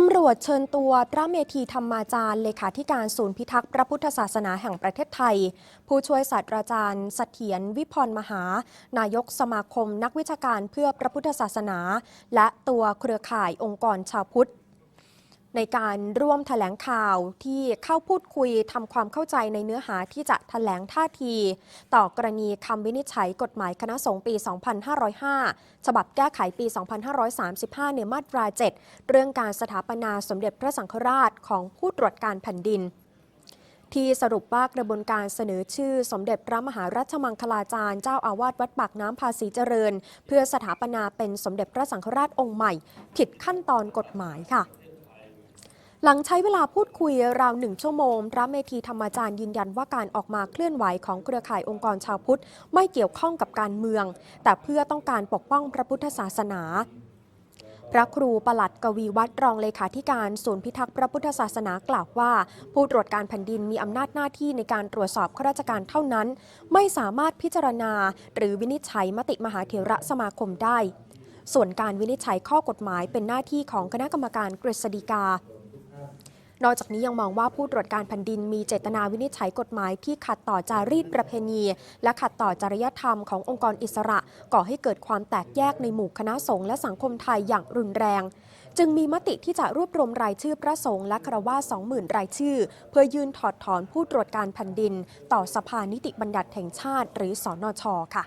ตำรวจเชิญตัวพระเมธีธรรมาจารย์ เลขาธิการศูนย์พิทักษ์พระพุทธศาสนาแห่งประเทศไทย ผู้ช่วยศาสตราจารย์เสถียรวิพรมหา นายกสมาคมนักวิชาการเพื่อพระพุทธศาสนา และตัวเครือข่ายองค์กรชาวพุทธ ในการร่วมแถลงข่าวที่เข้าพูดคุยทำความเข้าใจในเนื้อหาที่จะแถลงท่าที ต่อกรณีคำวินิจฉัยกฎหมายคณะสงฆ์ปี 2505 ฉบับแก้ไขปี 2535 ในมาตรา 7 เรื่องการสถาปนาสมเด็จพระสังฆราชของผู้ตรวจการแผ่นดินที่สรุปว่ากระบวนการเสนอชื่อสมเด็จพระมหารัชมังคลาจารย์เจ้าอาวาสวัดปากน้ำภาษีเจริญ เพื่อสถาปนาเป็นสมเด็จพระสังฆราชองค์ใหม่ ผิดขั้นตอนกฎหมายค่ะ หลังใช้เวลาพูดคุยราวหนึ่งชั่วโมง พระเมธีธรรมาจารย์ยืนยันว่าการออกมาเคลื่อนไหวของเครือข่ายองค์กรชาวพุทธ ไม่เกี่ยวข้องกับการเมือง แต่เพื่อต้องการปกป้องพระพุทธศาสนา พระครูประหลัดกวีวัดรองเลขาธิการศูนย์พิทักษ์พระพุทธศาสนากล่าวว่า ผู้ตรวจการแผ่นดินมีอำนาจหน้าที่ในการตรวจสอบข้าราชการเท่านั้น ไม่สามารถพิจารณา หรือวินิจฉัยมติมหาเถระสมาคมได้ ส่วนการวินิจฉัยข้อกฎหมายเป็นหน้าที่ของคณะกรรมการกฤษฎีกา นอกจากนี้ยังมองว่าผู้ตรวจการแผ่นดินมีเจตนาวินิจฉัยกฎหมายที่ขัดต่อจารีตประเพณี และขัดต่อจริยธรรมขององค์กรอิสระ ก่อให้เกิดความแตกแยกในหมู่คณะสงฆ์และสังคมไทยอย่างรุนแรง จึงมีมติที่จะรวบรวมรายชื่อพระสงฆ์และครวาส20,000รายชื่อ เพื่อยื่นถอดถอนผู้ตรวจการแผ่นดิน ต่อสภานิติบัญญัติแห่งชาติ หรือสอนชค่ะ